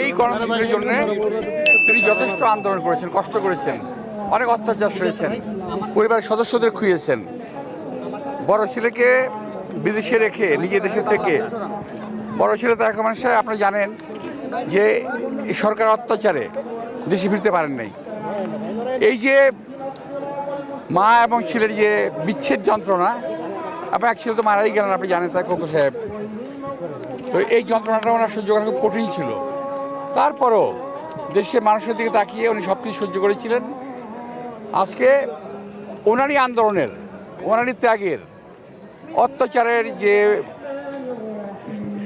এই গণতন্ত্রের জন্য তিনি যথেষ্ট আন্দোলন করেছেন, কষ্ট করেছেন, অনেক অত্যাচার সয়েছেন, পরিবারের সদস্যদের খুঁজেছেন বড় ছেলেকে বিদেশে রেখে, নিজের দেশে থেকে। বড় ছেলে তো এখন মানুষ আপনারা জানেন যে সরকার অত্যাচারে দেশে ফিরতে পারেন নাই। এই যে মা এবং ছেলের যে বিচ্ছেদ যন্ত্রণা আপনার এক ছেলে তো মারাই গেলেন, আপনি জানেন তাই কোকো সাহেব। তো এই যন্ত্রণাটা ওনার সহ্য করা খুব কঠিন ছিল। তারপরও দেশের মানুষের দিকে তাকিয়ে উনি সব কিছু সহ্য করেছিলেন। আজকে ওনারই আন্দোলনের, ওনারই ত্যাগের, অত্যাচারের যে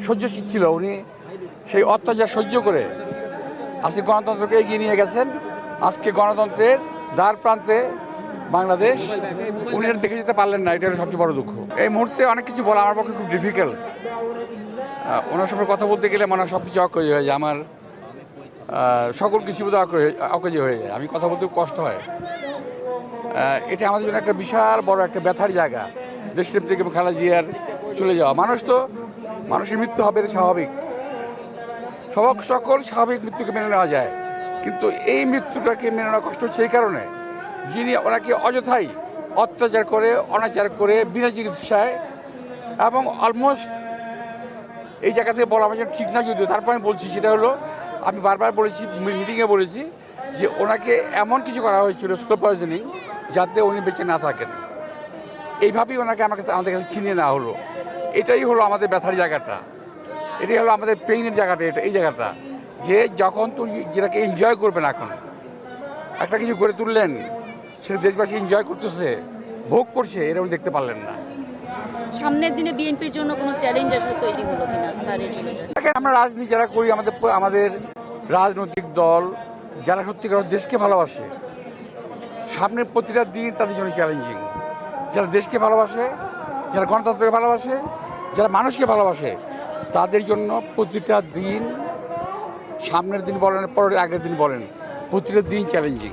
সহ্য ছিল উনি, সেই অত্যাচার সহ্য করে আজকে গণতন্ত্রকে এগিয়ে নিয়ে গেছেন। আজকে গণতন্ত্রের দ্বার প্রান্তে বাংলাদেশ, উনি দেখে যেতে পারলেন না, এটা সবচেয়ে বড় দুঃখ। এই মুহূর্তে অনেক কিছু বলা আমার পক্ষে খুব ডিফিকাল্ট ওনার সঙ্গে কথা বলতে গেলে মনে হয় সব কিছু অকেজ হয়ে যায়। আমার সকল কিছু বোধ অকেজ হয়ে যায়। আমি কথা বলতে কষ্ট হয়। এটা আমাদের জন্য একটা বিশাল বড় একটা ব্যথার জায়গা। দেশটিপ থেকে খেলা জিয়ার চলে যাওয়া। মানুষ তো, মানুষের মৃত্যু হবে স্বাভাবিক। সব সকল স্বাভাবিক মৃত্যুকে মেনে নেওয়া যায়। কিন্তু এই মৃত্যুটাকে মেনে নেওয়া কষ্ট হচ্ছে এই কারণে। যিনি ওনাকে অযথাই অত্যাচার করে, অনাচার করে, বিনা চিকিৎসায় এবং অলমোস্ট এই জায়গা থেকে বলা আমার ঠিক না যদিও, তারপর আমি বলছি, সেটা হলো আমি বারবার বলেছি মিটিংয়ে বলেছি যে ওনাকে এমন কিছু করা হয়েছিল স্লো পয়জনিং যাতে উনি বেঁচে না থাকেন। এইভাবেই ওনাকে আমার কাছে আমাদের কাছে চিনিয়ে নেওয়া হলো। এটাই হলো আমাদের ব্যথার জায়গাটা। এটাই হলো আমাদের পেইনের জায়গাটা, এটা এই জায়গাটা। যে যখন তুমি যেটাকে এনজয় করবেন এখন, একটা কিছু করে তুললেন, সেটা দেশবাসী এনজয় করতেছে, ভোগ করছে এরকম দেখতে পারলেন না। সামনের দিনে বিএনপির জন্য কোনো চ্যালেঞ্জ আসলে তৈরি হলো কিনা তার আমরা রাজনীতি যারা করি, আমাদের আমাদের রাজনৈতিক দল যারা সত্যিকার দেশকে ভালোবাসে, সামনের প্রতিটা দিন তাদের জন্য চ্যালেঞ্জিং যারা দেশকে ভালোবাসে, যারা গণতন্ত্রকে ভালোবাসে, যারা মানুষকে ভালোবাসে, তাদের জন্য প্রতিটা দিন, সামনের দিন বলেন, পরের আগের দিন বলেন, প্রতিটা দিন চ্যালেঞ্জিং